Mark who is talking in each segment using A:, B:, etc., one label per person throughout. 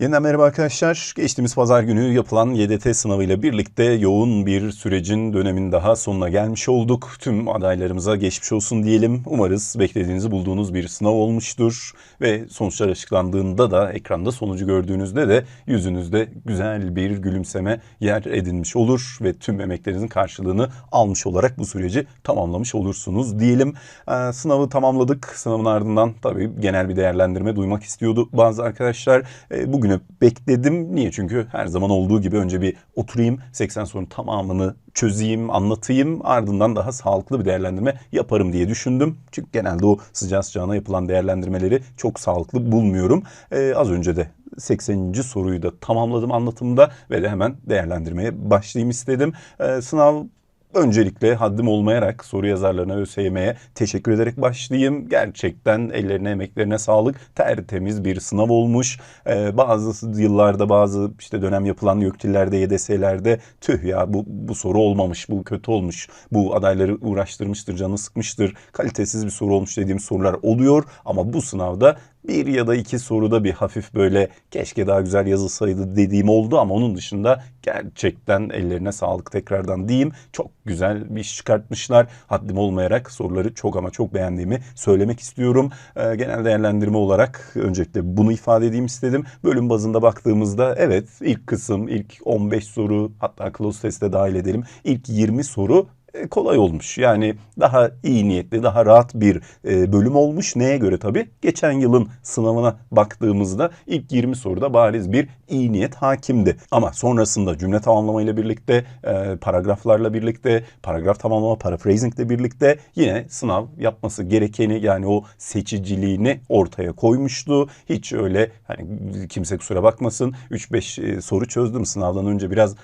A: Yeniden merhaba arkadaşlar. Geçtiğimiz pazar günü yapılan YDT sınavıyla birlikte yoğun bir sürecin dönemin daha sonuna gelmiş olduk. Tüm adaylarımıza geçmiş olsun diyelim. Umarız beklediğinizi bulduğunuz bir sınav olmuştur. Ve sonuçlar açıklandığında da ekranda sonucu gördüğünüzde de yüzünüzde güzel bir gülümseme yer edinmiş olur. Ve tüm emeklerinizin karşılığını almış olarak bu süreci tamamlamış olursunuz diyelim. Ee, sınavı tamamladık. Sınavın ardından tabii genel bir değerlendirme duymak istiyordu bazı arkadaşlar. Ee, bugün bugünü bekledim. Niye? Çünkü her zaman olduğu gibi önce bir oturayım, 80 sorunun tamamını çözeyim, anlatayım. Ardından daha sağlıklı bir değerlendirme yaparım diye düşündüm. Çünkü genelde o sıcağı sıcağına yapılan değerlendirmeleri çok sağlıklı bulmuyorum. Ee, az önce de 80. soruyu da tamamladım anlatımda ve de hemen değerlendirmeye başlayayım istedim. Ee, sınav Öncelikle haddim olmayarak soru yazarlarına ÖSYM'ye teşekkür ederek başlayayım. Gerçekten ellerine emeklerine sağlık. Tertemiz bir sınav olmuş. Ee, bazı yıllarda bazı işte dönem yapılan YÖKTİL'lerde, YDS'lerde tüh ya bu, bu soru olmamış, bu kötü olmuş, bu adayları uğraştırmıştır, canı sıkmıştır, kalitesiz bir soru olmuş dediğim sorular oluyor. Ama bu sınavda bir ya da iki soruda bir hafif böyle keşke daha güzel yazılsaydı dediğim oldu ama onun dışında gerçekten ellerine sağlık tekrardan diyeyim. Çok güzel bir iş çıkartmışlar. Haddim olmayarak soruları çok ama çok beğendiğimi söylemek istiyorum. Ee, genel değerlendirme olarak öncelikle bunu ifade edeyim istedim. Bölüm bazında baktığımızda evet ilk kısım ilk 15 soru hatta close test'e dahil edelim. İlk 20 soru e, kolay olmuş. Yani daha iyi niyetli, daha rahat bir e, bölüm olmuş. Neye göre tabii? Geçen yılın sınavına baktığımızda ilk 20 soruda bariz bir iyi niyet hakimdi. Ama sonrasında cümle tamamlamayla birlikte, e, paragraflarla birlikte, paragraf tamamlama, paraphrasing birlikte yine sınav yapması gerekeni yani o seçiciliğini ortaya koymuştu. Hiç öyle hani kimse kusura bakmasın 3-5 soru çözdüm sınavdan önce biraz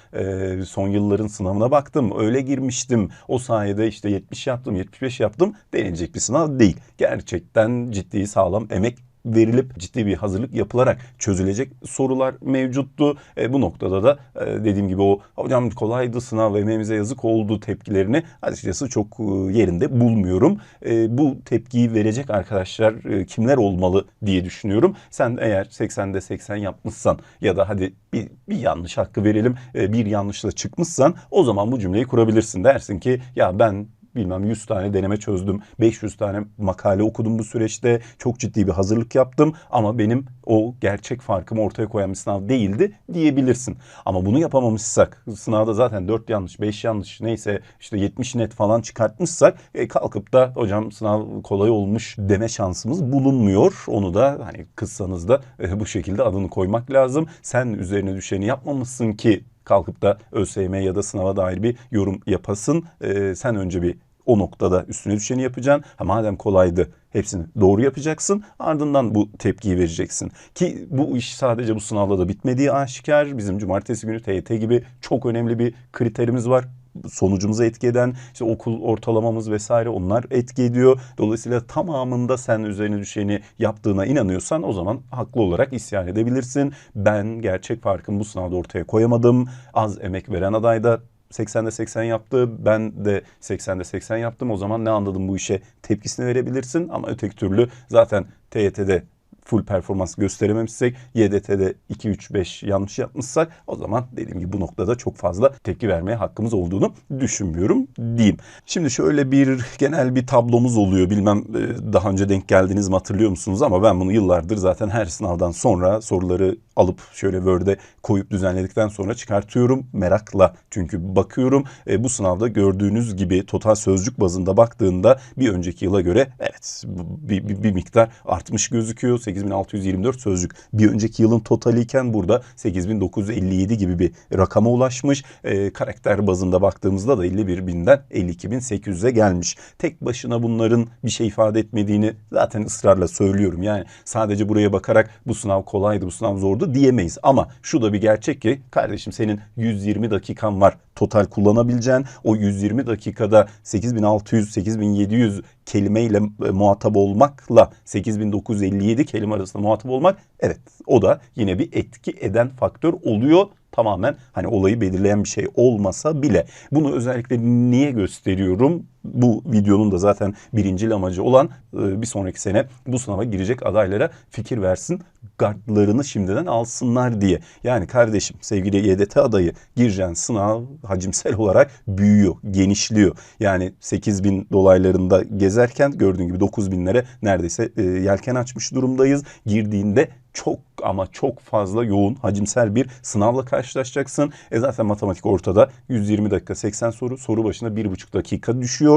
A: son yılların sınavına baktım. Öyle girmiştim o sayede işte 70 yaptım, 75 yaptım denilecek bir sınav değil. Gerçekten ciddi sağlam emek verilip ciddi bir hazırlık yapılarak çözülecek sorular mevcuttu. E, bu noktada da e, dediğim gibi o hocam kolaydı sınav emeğimize yazık oldu tepkilerini açıkçası çok e, yerinde bulmuyorum. E, bu tepkiyi verecek arkadaşlar e, kimler olmalı diye düşünüyorum. Sen eğer 80'de 80 yapmışsan ya da hadi bir, bir yanlış hakkı verelim e, bir yanlışla çıkmışsan o zaman bu cümleyi kurabilirsin. Dersin ki ya ben bilmem 100 tane deneme çözdüm. 500 tane makale okudum bu süreçte. Çok ciddi bir hazırlık yaptım ama benim o gerçek farkımı ortaya koyan bir sınav değildi diyebilirsin. Ama bunu yapamamışsak sınavda zaten 4 yanlış 5 yanlış neyse işte 70 net falan çıkartmışsak e, kalkıp da hocam sınav kolay olmuş deme şansımız bulunmuyor. Onu da hani kızsanız da e, bu şekilde adını koymak lazım. Sen üzerine düşeni yapmamışsın ki kalkıp da ÖSYM ya da sınava dair bir yorum yapasın. E, sen önce bir o noktada üstüne düşeni yapacaksın. Ha, madem kolaydı hepsini doğru yapacaksın. Ardından bu tepkiyi vereceksin. Ki bu iş sadece bu sınavla da bitmediği aşikar. Bizim cumartesi günü TYT gibi çok önemli bir kriterimiz var sonucumuza etki eden işte okul ortalamamız vesaire onlar etki ediyor. Dolayısıyla tamamında sen üzerine düşeni yaptığına inanıyorsan o zaman haklı olarak isyan edebilirsin. Ben gerçek farkımı bu sınavda ortaya koyamadım. Az emek veren aday da 80'de 80 yaptı. Ben de 80'de 80 yaptım. O zaman ne anladım bu işe tepkisini verebilirsin. Ama öteki türlü zaten TYT'de full performans gösterememişsek YDT'de 2 3 5 yanlış yapmışsak o zaman dediğim gibi bu noktada çok fazla tepki vermeye hakkımız olduğunu düşünmüyorum diyeyim. Şimdi şöyle bir genel bir tablomuz oluyor. Bilmem e, daha önce denk geldiniz mi hatırlıyor musunuz ama ben bunu yıllardır zaten her sınavdan sonra soruları alıp şöyle Word'e koyup düzenledikten sonra çıkartıyorum merakla. Çünkü bakıyorum e, bu sınavda gördüğünüz gibi total sözcük bazında baktığında bir önceki yıla göre evet bir, bir, bir miktar artmış gözüküyor. 8624 sözcük bir önceki yılın totaliyken burada 8957 gibi bir rakama ulaşmış. E, karakter bazında baktığımızda da 51 binden 52.800'e gelmiş. Tek başına bunların bir şey ifade etmediğini zaten ısrarla söylüyorum. Yani sadece buraya bakarak bu sınav kolaydı, bu sınav zordu diyemeyiz. Ama şu da bir gerçek ki kardeşim senin 120 dakikan var total kullanabileceğin. O 120 dakikada 8600, 8700 kelimeyle e, muhatap olmakla 8957 kelime arasında muhatap olmak evet o da yine bir etki eden faktör oluyor tamamen hani olayı belirleyen bir şey olmasa bile. Bunu özellikle niye gösteriyorum? Bu videonun da zaten birincil amacı olan e, bir sonraki sene bu sınava girecek adaylara fikir versin. Gardlarını şimdiden alsınlar diye. Yani kardeşim sevgili YDT adayı gireceğin sınav hacimsel olarak büyüyor, genişliyor. Yani 8 bin dolaylarında gezerken gördüğün gibi 9 binlere neredeyse e, yelken açmış durumdayız. Girdiğinde çok ama çok fazla yoğun hacimsel bir sınavla karşılaşacaksın. E zaten matematik ortada 120 dakika 80 soru soru başına 1,5 dakika düşüyor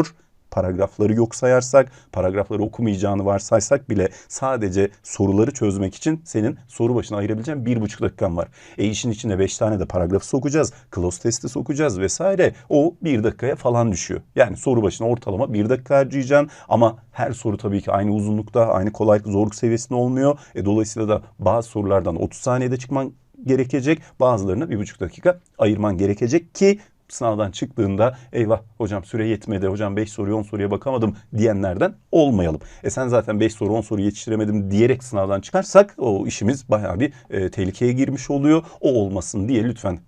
A: paragrafları yok sayarsak, paragrafları okumayacağını varsaysak bile sadece soruları çözmek için senin soru başına ayırabileceğin bir buçuk dakikan var. E işin içine beş tane de paragrafı sokacağız, close testi sokacağız vesaire. O bir dakikaya falan düşüyor. Yani soru başına ortalama bir dakika harcayacaksın ama her soru tabii ki aynı uzunlukta, aynı kolaylık, zorluk seviyesinde olmuyor. E dolayısıyla da bazı sorulardan 30 saniyede çıkman gerekecek. Bazılarına bir buçuk dakika ayırman gerekecek ki sınavdan çıktığında eyvah hocam süre yetmedi hocam 5 soruya 10 soruya bakamadım diyenlerden olmayalım. E sen zaten 5 soru 10 soru yetiştiremedim diyerek sınavdan çıkarsak o işimiz bayağı bir e, tehlikeye girmiş oluyor. O olmasın diye lütfen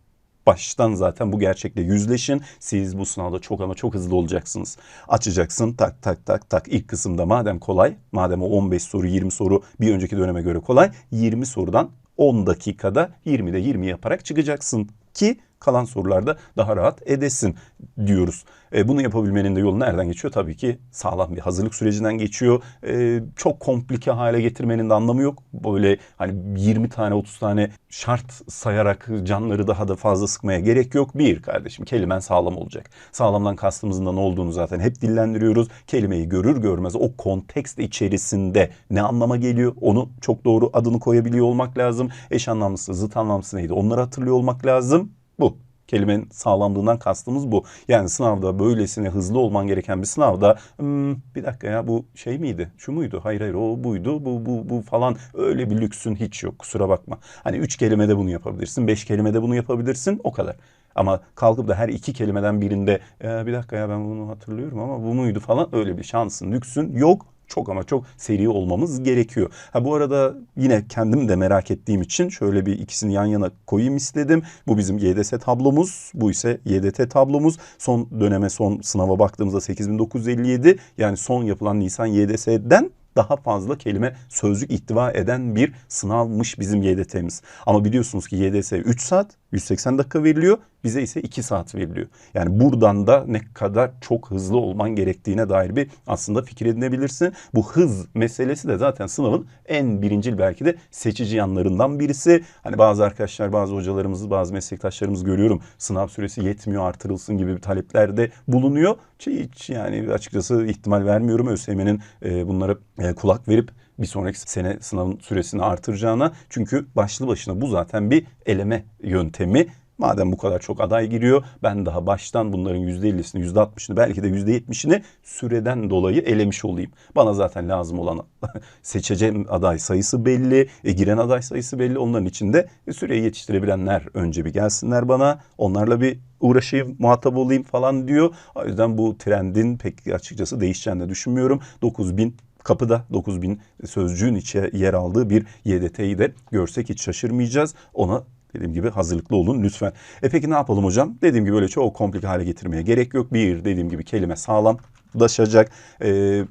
A: baştan zaten bu gerçekle yüzleşin. Siz bu sınavda çok ama çok hızlı olacaksınız. Açacaksın tak tak tak tak ilk kısımda madem kolay, madem o 15 soru 20 soru bir önceki döneme göre kolay 20 sorudan 10 dakikada 20'de 20 yaparak çıkacaksın ki kalan sorularda daha rahat edesin diyoruz. E, bunu yapabilmenin de yolu nereden geçiyor? Tabii ki sağlam bir hazırlık sürecinden geçiyor. E, çok komplike hale getirmenin de anlamı yok. Böyle hani 20 tane 30 tane şart sayarak canları daha da fazla sıkmaya gerek yok. Bir kardeşim kelimen sağlam olacak. Sağlamdan kastımızın da ne olduğunu zaten hep dillendiriyoruz. Kelimeyi görür görmez o kontekst içerisinde ne anlama geliyor onu çok doğru adını koyabiliyor olmak lazım. Eş anlamlısı, zıt anlamlısı neydi onları hatırlıyor olmak lazım. Bu. Kelimenin sağlamlığından kastımız bu. Yani sınavda böylesine hızlı olman gereken bir sınavda hmm, bir dakika ya bu şey miydi? Şu muydu? Hayır hayır o buydu. Bu bu bu falan öyle bir lüksün hiç yok. Kusura bakma. Hani üç kelimede bunu yapabilirsin. Beş kelimede bunu yapabilirsin. O kadar. Ama kalkıp da her iki kelimeden birinde e, bir dakika ya ben bunu hatırlıyorum ama bu muydu falan öyle bir şansın, lüksün yok çok ama çok seri olmamız gerekiyor. Ha bu arada yine kendim de merak ettiğim için şöyle bir ikisini yan yana koyayım istedim. Bu bizim YDS tablomuz. Bu ise YDT tablomuz. Son döneme son sınava baktığımızda 8957 yani son yapılan Nisan YDS'den daha fazla kelime sözcük ihtiva eden bir sınavmış bizim YDT'miz. Ama biliyorsunuz ki YDS 3 saat 180 dakika veriliyor. Bize ise 2 saat veriliyor. Yani buradan da ne kadar çok hızlı olman gerektiğine dair bir aslında fikir edinebilirsin. Bu hız meselesi de zaten sınavın en birincil belki de seçici yanlarından birisi. Hani bazı arkadaşlar, bazı hocalarımız, bazı meslektaşlarımız görüyorum. Sınav süresi yetmiyor, artırılsın gibi bir taleplerde bulunuyor. Hiç yani açıkçası ihtimal vermiyorum ÖSYM'nin e, bunlara e, kulak verip bir sonraki sene sınavın süresini artıracağına. Çünkü başlı başına bu zaten bir eleme yöntemi. Madem bu kadar çok aday giriyor ben daha baştan bunların %50'sini %60'ını belki de %70'ini süreden dolayı elemiş olayım. Bana zaten lazım olan seçeceğim aday sayısı belli, e, giren aday sayısı belli. Onların içinde e, süreyi yetiştirebilenler önce bir gelsinler bana. Onlarla bir uğraşayım, muhatap olayım falan diyor. O yüzden bu trendin pek açıkçası değişeceğini de düşünmüyorum. 9000 kapıda 9000 sözcüğün içe yer aldığı bir YDT'yi de görsek hiç şaşırmayacağız. Ona Dediğim gibi hazırlıklı olun lütfen. E peki ne yapalım hocam? Dediğim gibi böyle çok komplike hale getirmeye gerek yok. Bir dediğim gibi kelime sağlam daşacak. Ee,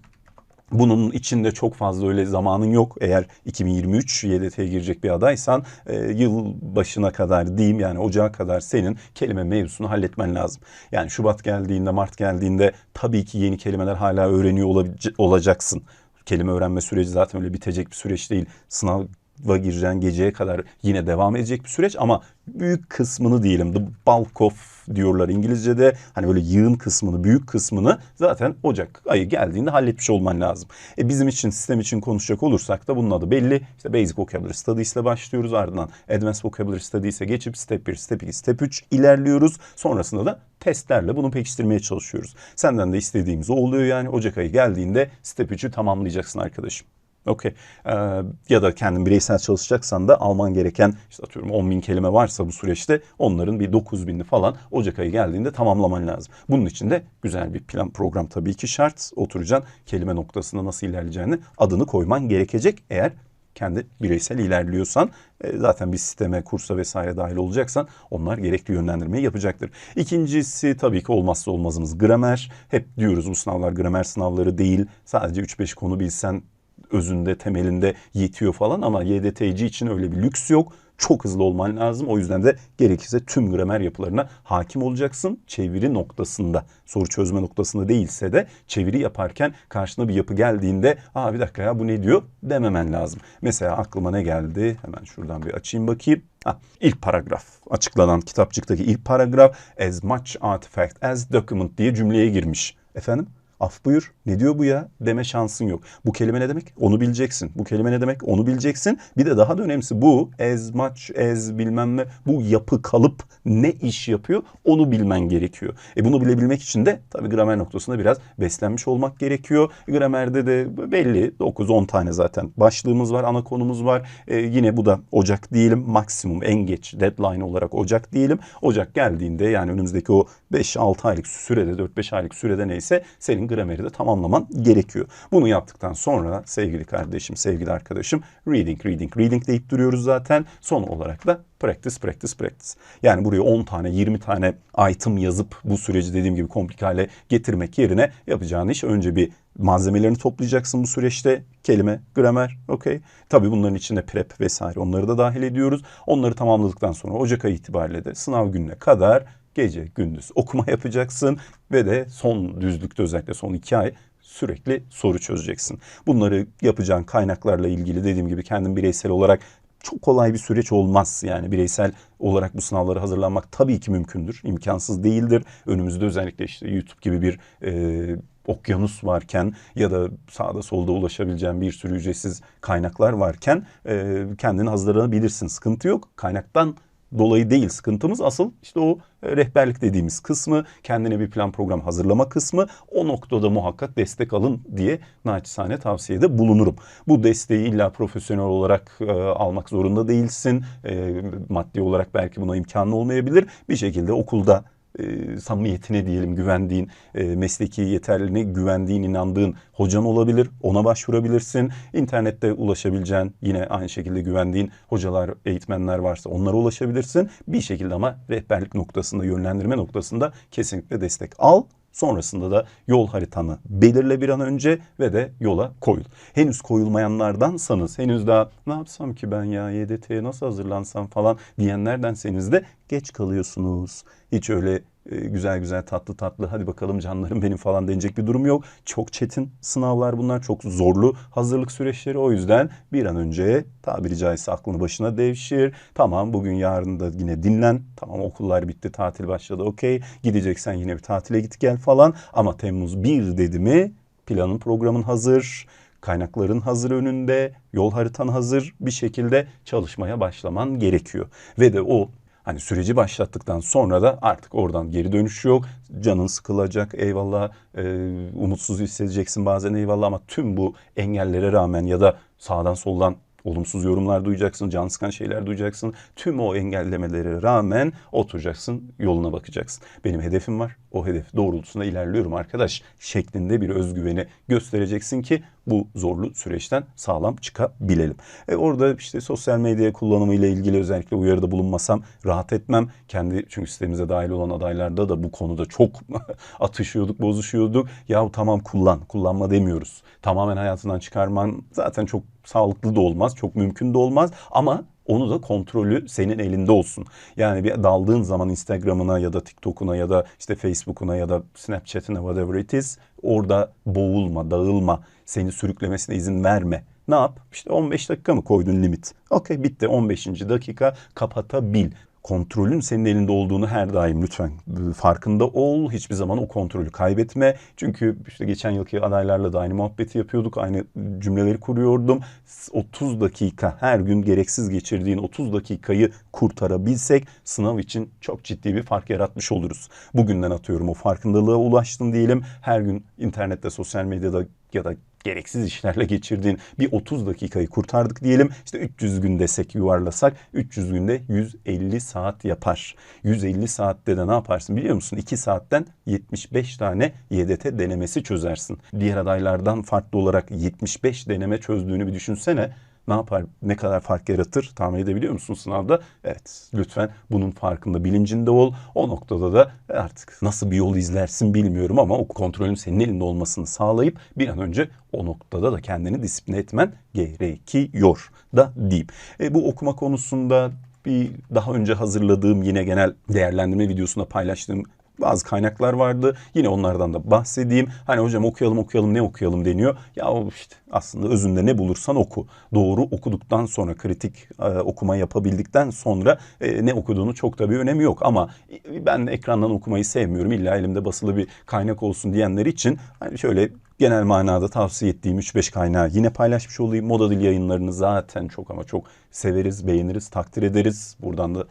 A: bunun içinde çok fazla öyle zamanın yok. Eğer 2023 YDT'ye girecek bir adaysan e, yıl başına kadar diyeyim yani ocağa kadar senin kelime mevzusunu halletmen lazım. Yani Şubat geldiğinde, Mart geldiğinde tabii ki yeni kelimeler hala öğreniyor olacaksın. Kelime öğrenme süreci zaten öyle bitecek bir süreç değil. Sınav gireceğin geceye kadar yine devam edecek bir süreç ama büyük kısmını diyelim the bulk of diyorlar İngilizce'de hani böyle yığın kısmını büyük kısmını zaten Ocak ayı geldiğinde halletmiş olman lazım. E bizim için sistem için konuşacak olursak da bunun adı belli. İşte Basic Vocabulary Studies ile başlıyoruz ardından Advanced Vocabulary Studies'e geçip Step 1, Step 2, Step 3 ilerliyoruz. Sonrasında da testlerle bunu pekiştirmeye çalışıyoruz. Senden de istediğimiz o oluyor yani Ocak ayı geldiğinde Step 3'ü tamamlayacaksın arkadaşım. Okey. Ee, ya da kendin bireysel çalışacaksan da alman gereken işte atıyorum 10 bin kelime varsa bu süreçte onların bir 9 binini falan Ocak ayı geldiğinde tamamlaman lazım. Bunun için de güzel bir plan program tabii ki şart. Oturacaksın kelime noktasında nasıl ilerleyeceğini adını koyman gerekecek eğer kendi bireysel ilerliyorsan e, zaten bir sisteme, kursa vesaire dahil olacaksan onlar gerekli yönlendirmeyi yapacaktır. İkincisi tabii ki olmazsa olmazımız gramer. Hep diyoruz bu sınavlar gramer sınavları değil. Sadece 3-5 konu bilsen özünde, temelinde yetiyor falan ama YDTC için öyle bir lüks yok çok hızlı olman lazım. O yüzden de gerekirse tüm gramer yapılarına hakim olacaksın. Çeviri noktasında, soru çözme noktasında değilse de çeviri yaparken karşına bir yapı geldiğinde aa bir dakika ya bu ne diyor dememen lazım. Mesela aklıma ne geldi? Hemen şuradan bir açayım bakayım. Ha, ilk paragraf açıklanan kitapçıktaki ilk paragraf as much artifact as document diye cümleye girmiş. Efendim? Af buyur ne diyor bu ya deme şansın yok. Bu kelime ne demek? Onu bileceksin. Bu kelime ne demek? Onu bileceksin. Bir de daha da önemlisi bu as much as bilmem ne bu yapı kalıp ne iş yapıyor onu bilmen gerekiyor. E bunu bilebilmek için de tabii gramer noktasında biraz beslenmiş olmak gerekiyor. Gramerde de belli 9-10 tane zaten başlığımız var, ana konumuz var. E, yine bu da Ocak diyelim maksimum en geç deadline olarak Ocak diyelim. Ocak geldiğinde yani önümüzdeki o 5-6 aylık sürede 4-5 aylık sürede neyse senin grameri de tamamlaman gerekiyor. Bunu yaptıktan sonra sevgili kardeşim, sevgili arkadaşım reading, reading, reading deyip duruyoruz zaten. Son olarak da practice, practice, practice. Yani buraya 10 tane, 20 tane item yazıp bu süreci dediğim gibi komplik hale getirmek yerine yapacağın iş önce bir malzemelerini toplayacaksın bu süreçte. Kelime, gramer, okey. Tabii bunların içinde prep vesaire onları da dahil ediyoruz. Onları tamamladıktan sonra Ocak ayı itibariyle de sınav gününe kadar gece gündüz okuma yapacaksın ve de son düzlükte özellikle son iki ay sürekli soru çözeceksin. Bunları yapacağın kaynaklarla ilgili dediğim gibi kendim bireysel olarak çok kolay bir süreç olmaz. Yani bireysel olarak bu sınavlara hazırlanmak tabii ki mümkündür. imkansız değildir. Önümüzde özellikle işte YouTube gibi bir e, okyanus varken ya da sağda solda ulaşabileceğin bir sürü ücretsiz kaynaklar varken e, kendini hazırlanabilirsin. Sıkıntı yok. Kaynaktan dolayı değil sıkıntımız. Asıl işte o e, rehberlik dediğimiz kısmı, kendine bir plan program hazırlama kısmı o noktada muhakkak destek alın diye naçizane tavsiyede bulunurum. Bu desteği illa profesyonel olarak e, almak zorunda değilsin. E, maddi olarak belki buna imkanı olmayabilir. Bir şekilde okulda e, samimiyetine diyelim güvendiğin, e, mesleki yeterliliğine güvendiğin, inandığın hocan olabilir. Ona başvurabilirsin. İnternette ulaşabileceğin yine aynı şekilde güvendiğin hocalar, eğitmenler varsa onlara ulaşabilirsin. Bir şekilde ama rehberlik noktasında, yönlendirme noktasında kesinlikle destek al. Sonrasında da yol haritanı belirle bir an önce ve de yola koyul. Henüz koyulmayanlardansanız, henüz daha ne yapsam ki ben ya YDT'ye nasıl hazırlansam falan diyenlerdenseniz de geç kalıyorsunuz. Hiç öyle e, güzel güzel tatlı tatlı hadi bakalım canlarım benim falan denecek bir durum yok. Çok çetin sınavlar bunlar çok zorlu hazırlık süreçleri o yüzden bir an önce tabiri caizse aklını başına devşir. Tamam bugün yarın da yine dinlen. Tamam okullar bitti tatil başladı okey. Gideceksen yine bir tatile git gel falan ama Temmuz 1 dedi mi planın programın hazır kaynakların hazır önünde, yol haritan hazır bir şekilde çalışmaya başlaman gerekiyor. Ve de o Hani süreci başlattıktan sonra da artık oradan geri dönüş yok. Canın sıkılacak eyvallah e, umutsuz hissedeceksin bazen eyvallah ama tüm bu engellere rağmen ya da sağdan soldan olumsuz yorumlar duyacaksın, can sıkan şeyler duyacaksın. Tüm o engellemelere rağmen oturacaksın, yoluna bakacaksın. Benim hedefim var. O hedef doğrultusunda ilerliyorum arkadaş şeklinde bir özgüveni göstereceksin ki bu zorlu süreçten sağlam çıkabilelim. E orada işte sosyal medya kullanımı ile ilgili özellikle uyarıda bulunmasam rahat etmem. Kendi çünkü sistemimize dahil olan adaylarda da bu konuda çok atışıyorduk, bozuşuyorduk. Ya tamam kullan, kullanma demiyoruz. Tamamen hayatından çıkarman zaten çok sağlıklı da olmaz, çok mümkün de olmaz ama onu da kontrolü senin elinde olsun. Yani bir daldığın zaman Instagram'ına ya da TikTok'una ya da işte Facebook'una ya da Snapchat'ine whatever it is orada boğulma, dağılma, seni sürüklemesine izin verme. Ne yap? İşte 15 dakika mı koydun limit? Okey bitti 15. dakika kapatabil kontrolün senin elinde olduğunu her daim lütfen farkında ol. Hiçbir zaman o kontrolü kaybetme. Çünkü işte geçen yılki adaylarla da aynı muhabbeti yapıyorduk. Aynı cümleleri kuruyordum. 30 dakika her gün gereksiz geçirdiğin 30 dakikayı kurtarabilsek sınav için çok ciddi bir fark yaratmış oluruz. Bugünden atıyorum o farkındalığa ulaştın diyelim. Her gün internette, sosyal medyada ya da gereksiz işlerle geçirdiğin bir 30 dakikayı kurtardık diyelim. İşte 300 gün desek yuvarlasak 300 günde 150 saat yapar. 150 saatte de ne yaparsın biliyor musun? 2 saatten 75 tane YDT denemesi çözersin. Diğer adaylardan farklı olarak 75 deneme çözdüğünü bir düşünsene ne yapar, ne kadar fark yaratır tahmin edebiliyor musun sınavda? Evet, lütfen bunun farkında, bilincinde ol. O noktada da artık nasıl bir yol izlersin bilmiyorum ama o kontrolün senin elinde olmasını sağlayıp bir an önce o noktada da kendini disipline etmen gerekiyor da diyeyim. E, bu okuma konusunda bir daha önce hazırladığım yine genel değerlendirme videosunda paylaştığım bazı kaynaklar vardı. Yine onlardan da bahsedeyim. Hani hocam okuyalım okuyalım ne okuyalım deniyor. Ya işte aslında özünde ne bulursan oku. Doğru okuduktan sonra kritik e, okuma yapabildikten sonra e, ne okuduğunu çok da bir önemi yok. Ama ben ekrandan okumayı sevmiyorum. İlla elimde basılı bir kaynak olsun diyenler için hani şöyle genel manada tavsiye ettiğim 3-5 kaynağı yine paylaşmış olayım. Moda Dil yayınlarını zaten çok ama çok severiz, beğeniriz, takdir ederiz. Buradan da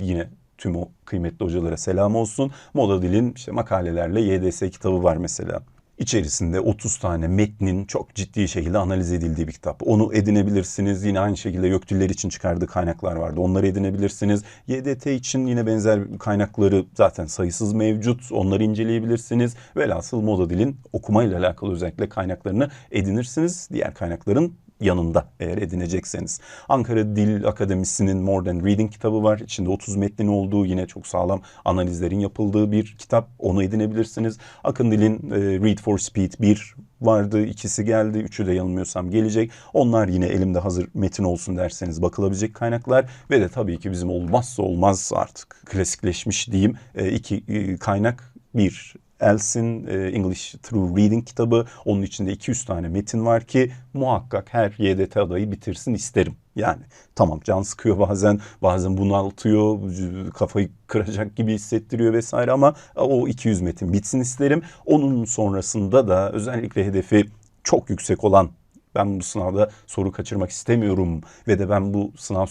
A: yine tüm o kıymetli hocalara selam olsun. Moda Dil'in işte makalelerle YDS kitabı var mesela. İçerisinde 30 tane metnin çok ciddi şekilde analiz edildiği bir kitap. Onu edinebilirsiniz. Yine aynı şekilde Göktüller için çıkardığı kaynaklar vardı. Onları edinebilirsiniz. YDT için yine benzer kaynakları zaten sayısız mevcut. Onları inceleyebilirsiniz. Velhasıl Moda Dil'in okumayla alakalı özellikle kaynaklarını edinirsiniz. Diğer kaynakların yanında eğer edinecekseniz. Ankara Dil Akademisi'nin More Than Reading kitabı var. İçinde 30 metnin olduğu yine çok sağlam analizlerin yapıldığı bir kitap. Onu edinebilirsiniz. Akın Dil'in e, Read for Speed 1 vardı. ikisi geldi. Üçü de yanılmıyorsam gelecek. Onlar yine elimde hazır metin olsun derseniz bakılabilecek kaynaklar. Ve de tabii ki bizim olmazsa olmaz artık klasikleşmiş diyeyim. E, iki e, kaynak. Bir Elsin e, English Through Reading kitabı. Onun içinde 200 tane metin var ki muhakkak her YDT adayı bitirsin isterim. Yani tamam can sıkıyor bazen, bazen bunaltıyor, kafayı kıracak gibi hissettiriyor vesaire ama o 200 metin bitsin isterim. Onun sonrasında da özellikle hedefi çok yüksek olan ben bu sınavda soru kaçırmak istemiyorum ve de ben bu sınav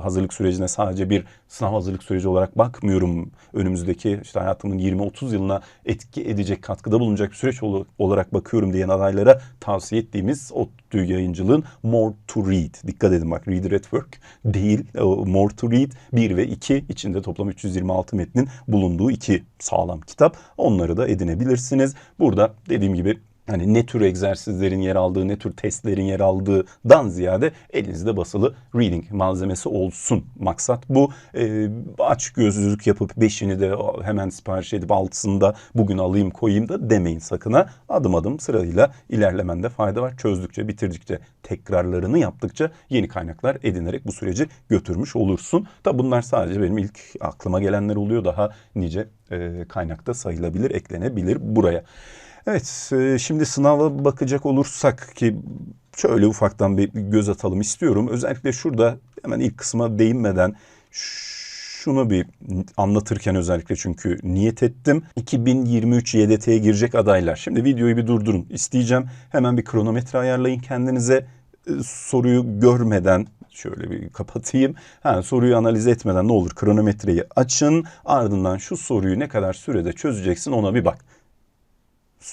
A: hazırlık sürecine sadece bir sınav hazırlık süreci olarak bakmıyorum. Önümüzdeki işte hayatımın 20-30 yılına etki edecek, katkıda bulunacak bir süreç olarak bakıyorum diyen adaylara tavsiye ettiğimiz ODTÜ yayıncılığın More to Read. Dikkat edin bak Reader at Work değil More to Read 1 ve 2 içinde toplam 326 metnin bulunduğu iki sağlam kitap. Onları da edinebilirsiniz. Burada dediğim gibi hani ne tür egzersizlerin yer aldığı, ne tür testlerin yer aldığından ziyade elinizde basılı reading malzemesi olsun. Maksat bu. E, aç gözlülük yapıp beşini de hemen sipariş edip altısında bugün alayım koyayım da demeyin sakına. Adım adım sırayla ilerlemende fayda var. Çözdükçe, bitirdikçe, tekrarlarını yaptıkça yeni kaynaklar edinerek bu süreci götürmüş olursun. Da bunlar sadece benim ilk aklıma gelenler oluyor. Daha nice e, kaynakta sayılabilir, eklenebilir buraya. Evet, e, şimdi sınava bakacak olursak ki şöyle ufaktan bir göz atalım istiyorum. Özellikle şurada hemen ilk kısma değinmeden şunu bir anlatırken özellikle çünkü niyet ettim. 2023 YDT'ye girecek adaylar. Şimdi videoyu bir durdurun. İsteyeceğim. Hemen bir kronometre ayarlayın kendinize. E, soruyu görmeden şöyle bir kapatayım. Ha, soruyu analiz etmeden ne olur kronometreyi açın. Ardından şu soruyu ne kadar sürede çözeceksin ona bir bak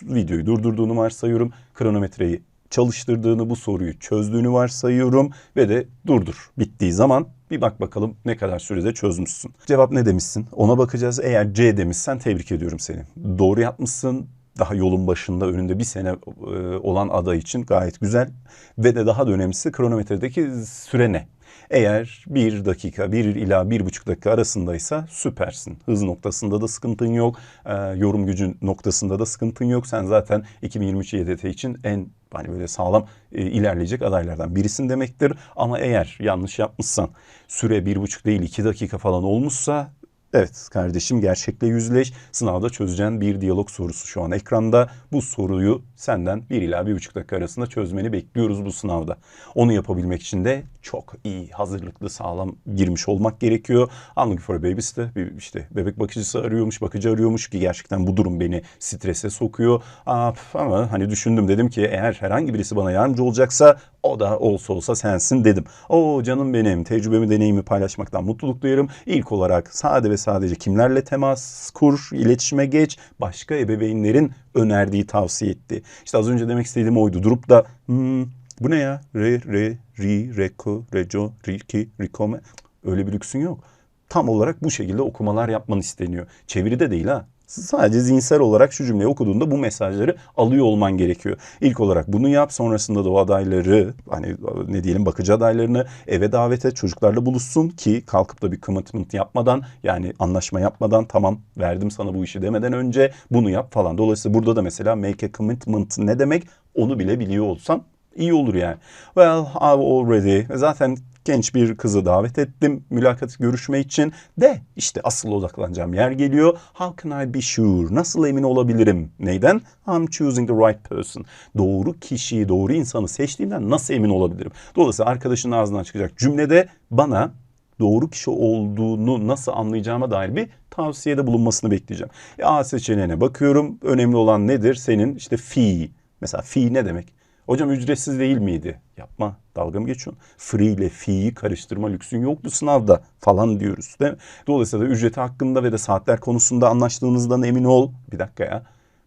A: videoyu durdurduğunu varsayıyorum. Kronometreyi çalıştırdığını, bu soruyu çözdüğünü varsayıyorum ve de durdur. Bittiği zaman bir bak bakalım ne kadar sürede çözmüşsün. Cevap ne demişsin? Ona bakacağız. Eğer C demişsen tebrik ediyorum seni. Doğru yapmışsın. Daha yolun başında önünde bir sene e, olan aday için gayet güzel. Ve de daha da önemlisi kronometredeki süre ne? Eğer bir dakika, bir ila bir buçuk dakika arasındaysa süpersin. Hız noktasında da sıkıntın yok. E, yorum gücü noktasında da sıkıntın yok. Sen zaten 2023 YDT için en hani böyle sağlam e, ilerleyecek adaylardan birisin demektir. Ama eğer yanlış yapmışsan süre bir buçuk değil iki dakika falan olmuşsa Evet kardeşim gerçekle yüzleş. Sınavda çözeceğin bir diyalog sorusu şu an ekranda. Bu soruyu senden bir ila bir buçuk dakika arasında çözmeni bekliyoruz bu sınavda. Onu yapabilmek için de çok iyi hazırlıklı sağlam girmiş olmak gerekiyor. Unlooking for a Baby'si bir işte bebek bakıcısı arıyormuş, bakıcı arıyormuş ki gerçekten bu durum beni strese sokuyor. Aa, ama hani düşündüm dedim ki eğer herhangi birisi bana yardımcı olacaksa o da olsa olsa sensin dedim. O canım benim tecrübemi deneyimi paylaşmaktan mutluluk duyarım. İlk olarak sade ve sadece kimlerle temas kur, iletişime geç, başka ebeveynlerin önerdiği tavsiye etti. İşte az önce demek istediğim oydu. Durup da hmm, bu ne ya? Re, re, ri, reko, reco, riki, rikome. Öyle bir lüksün yok. Tam olarak bu şekilde okumalar yapman isteniyor. Çeviride değil ha Sadece zihinsel olarak şu cümleyi okuduğunda bu mesajları alıyor olman gerekiyor. İlk olarak bunu yap. Sonrasında da o adayları hani ne diyelim bakıcı adaylarını eve davet et. Çocuklarla buluşsun ki kalkıp da bir commitment yapmadan yani anlaşma yapmadan tamam verdim sana bu işi demeden önce bunu yap falan. Dolayısıyla burada da mesela make a commitment ne demek onu bile biliyor olsan iyi olur yani. Well, I've already zaten genç bir kızı davet ettim mülakat görüşme için de işte asıl odaklanacağım yer geliyor. How can I be sure? Nasıl emin olabilirim? Neyden? I'm choosing the right person. Doğru kişiyi, doğru insanı seçtiğimden nasıl emin olabilirim? Dolayısıyla arkadaşının ağzından çıkacak cümlede bana doğru kişi olduğunu nasıl anlayacağıma dair bir tavsiyede bulunmasını bekleyeceğim. E, A seçeneğine bakıyorum. Önemli olan nedir? Senin işte fee. Mesela fee ne demek? Hocam ücretsiz değil miydi? Yapma dalga mı geçiyorsun? Free ile fee'yi karıştırma lüksün yoktu sınavda falan diyoruz. Değil mi? Dolayısıyla ücreti hakkında ve de saatler konusunda anlaştığınızdan emin ol. Bir dakika ya.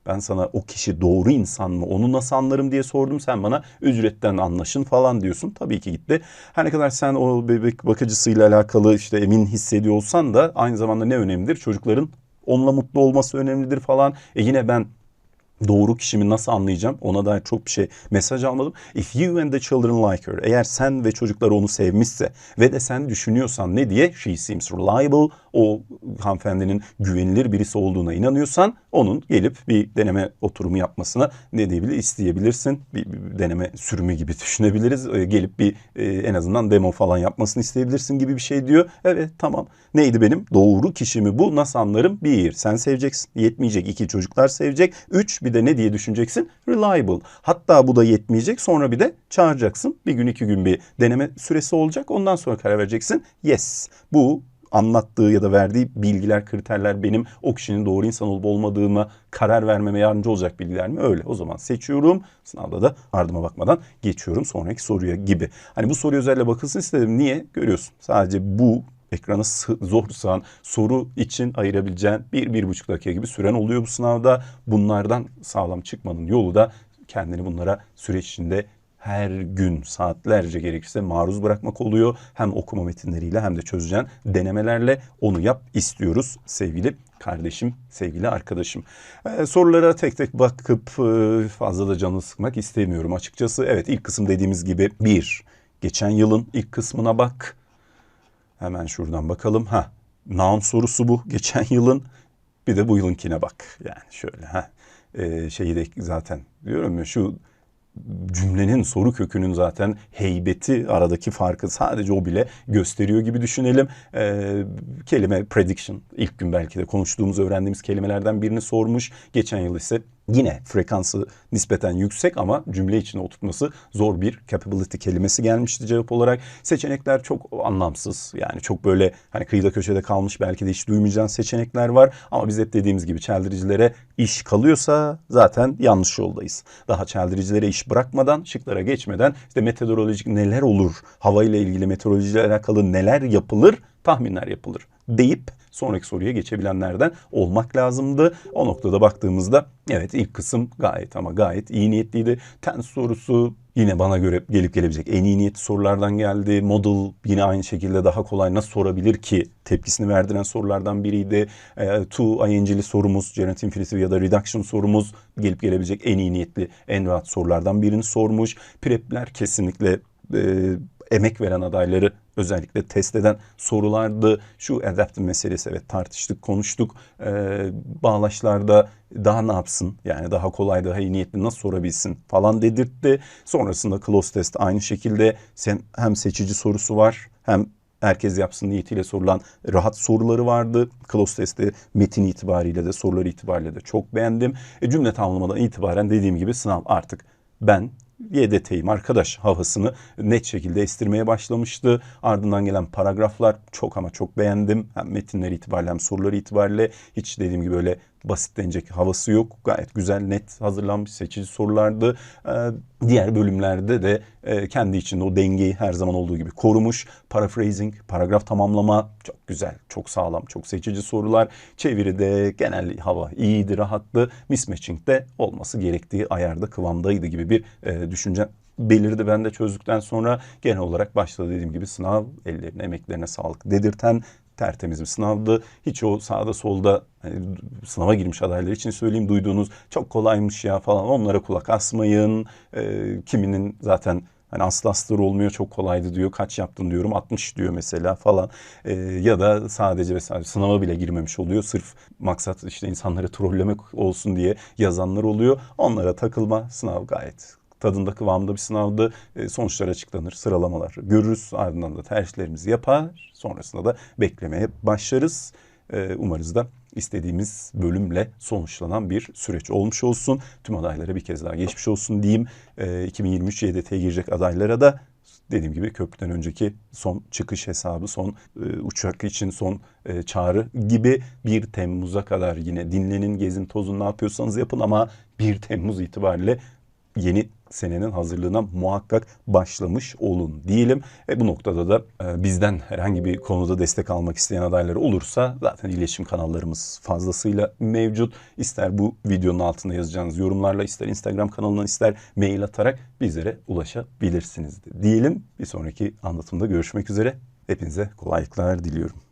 A: Ben sana o kişi doğru insan mı onu nasıl anlarım diye sordum. Sen bana ücretten anlaşın falan diyorsun. Tabii ki gitti. Her ne kadar sen o bebek bakıcısıyla alakalı işte emin hissediyor olsan da aynı zamanda ne önemlidir? Çocukların onunla mutlu olması önemlidir falan. E yine ben doğru kişimi nasıl anlayacağım ona dair çok bir şey mesaj almadım. If you and the children like her eğer sen ve çocuklar onu sevmişse ve de sen düşünüyorsan ne diye she seems reliable o hanımefendinin güvenilir birisi olduğuna inanıyorsan onun gelip bir deneme oturumu yapmasına ne diyebilir isteyebilirsin. Bir, bir deneme sürümü gibi düşünebiliriz. E, gelip bir e, en azından demo falan yapmasını isteyebilirsin gibi bir şey diyor. Evet tamam. Neydi benim? Doğru kişi mi bu? Nasıl anlarım? Bir, sen seveceksin. Yetmeyecek. iki çocuklar sevecek. Üç, bir de ne diye düşüneceksin? Reliable. Hatta bu da yetmeyecek. Sonra bir de çağıracaksın. Bir gün iki gün bir deneme süresi olacak. Ondan sonra karar vereceksin. Yes. Bu anlattığı ya da verdiği bilgiler, kriterler benim o kişinin doğru insan olup olmadığına karar vermeme yardımcı olacak bilgiler mi? Öyle. O zaman seçiyorum. Sınavda da ardıma bakmadan geçiyorum sonraki soruya gibi. Hani bu soru özellikle bakılsın istedim. Niye? Görüyorsun. Sadece bu ekranı zor sığan soru için ayırabileceğin bir, bir buçuk dakika gibi süren oluyor bu sınavda. Bunlardan sağlam çıkmanın yolu da kendini bunlara süreç içinde her gün saatlerce gerekirse maruz bırakmak oluyor. Hem okuma metinleriyle hem de çözeceğin denemelerle onu yap istiyoruz sevgili kardeşim, sevgili arkadaşım. Ee, sorulara tek tek bakıp e, fazla da canını sıkmak istemiyorum açıkçası. Evet ilk kısım dediğimiz gibi bir, geçen yılın ilk kısmına bak. Hemen şuradan bakalım. Ha, noun sorusu bu geçen yılın. Bir de bu yılınkine bak. Yani şöyle ha. Ee, şeyi de zaten diyorum ya şu cümlenin soru kökünün zaten heybeti aradaki farkı sadece o bile gösteriyor gibi düşünelim. Ee, kelime prediction ilk gün belki de konuştuğumuz öğrendiğimiz kelimelerden birini sormuş. Geçen yıl ise Yine frekansı nispeten yüksek ama cümle içine oturtması zor bir capability kelimesi gelmişti cevap olarak. Seçenekler çok anlamsız. Yani çok böyle hani kıyıda köşede kalmış belki de hiç duymayacağın seçenekler var. Ama biz hep dediğimiz gibi çeldiricilere iş kalıyorsa zaten yanlış yoldayız. Daha çeldiricilere iş bırakmadan, şıklara geçmeden işte metodolojik neler olur, hava ile ilgili meteorolojiyle alakalı neler yapılır tahminler yapılır deyip sonraki soruya geçebilenlerden olmak lazımdı. O noktada baktığımızda evet ilk kısım gayet ama gayet iyi niyetliydi. Tens sorusu yine bana göre gelip gelebilecek en iyi niyetli sorulardan geldi. Model yine aynı şekilde daha kolay nasıl sorabilir ki tepkisini verdiren sorulardan biriydi. E, to ing'li sorumuz, generative infinitive ya da reduction sorumuz gelip gelebilecek en iyi niyetli, en rahat sorulardan birini sormuş. Prepler kesinlikle e, emek veren adayları özellikle test eden sorulardı. Şu adaptive meselesi evet tartıştık, konuştuk. Ee, bağlaçlarda daha ne yapsın? Yani daha kolay, daha iyi niyetli nasıl sorabilsin falan dedirtti. Sonrasında close test aynı şekilde sen hem seçici sorusu var hem herkes yapsın niyetiyle sorulan rahat soruları vardı. Close test'te metin itibariyle de soruları itibariyle de çok beğendim. E, cümle tamamlamadan itibaren dediğim gibi sınav artık ben YDT'yim arkadaş havasını net şekilde estirmeye başlamıştı. Ardından gelen paragraflar çok ama çok beğendim. Hem metinleri itibariyle hem soruları itibariyle hiç dediğim gibi öyle basitlenecek havası yok. Gayet güzel, net hazırlanmış seçici sorulardı. Ee, diğer bölümlerde de e, kendi içinde o dengeyi her zaman olduğu gibi korumuş. Paraphrasing, paragraf tamamlama çok güzel, çok sağlam, çok seçici sorular. Çeviride genel hava iyiydi, rahattı. Mismatching de olması gerektiği ayarda, kıvamdaydı gibi bir e, düşünce belirdi ben de çözdükten sonra genel olarak başta dediğim gibi sınav ellerine emeklerine sağlık dedirten tertemiz bir sınavdı. Hiç o sağda solda hani, sınava girmiş adaylar için söyleyeyim duyduğunuz çok kolaymış ya falan onlara kulak asmayın. E, kiminin zaten Hani aslı astarı olmuyor çok kolaydı diyor. Kaç yaptın diyorum 60 diyor mesela falan. Ee, ya da sadece sadece sınava bile girmemiş oluyor. Sırf maksat işte insanları trollemek olsun diye yazanlar oluyor. Onlara takılma. Sınav gayet tadında kıvamında bir sınavdı. E, sonuçlar açıklanır, sıralamalar görürüz. Ardından da tercihlerimizi yapar. Sonrasında da beklemeye başlarız. E, umarız da istediğimiz bölümle sonuçlanan bir süreç olmuş olsun. Tüm adaylara bir kez daha geçmiş olsun diyeyim. E, 2023 YDT'ye girecek adaylara da dediğim gibi köprüden önceki son çıkış hesabı, son e, uçak için son e, çağrı gibi 1 Temmuz'a kadar yine dinlenin, gezin, tozun ne yapıyorsanız yapın ama 1 Temmuz itibariyle yeni senenin hazırlığına muhakkak başlamış olun diyelim. E bu noktada da e, bizden herhangi bir konuda destek almak isteyen adaylar olursa zaten iletişim kanallarımız fazlasıyla mevcut. İster bu videonun altında yazacağınız yorumlarla ister Instagram kanalından ister mail atarak bizlere ulaşabilirsiniz diyelim. Bir sonraki anlatımda görüşmek üzere. Hepinize kolaylıklar diliyorum.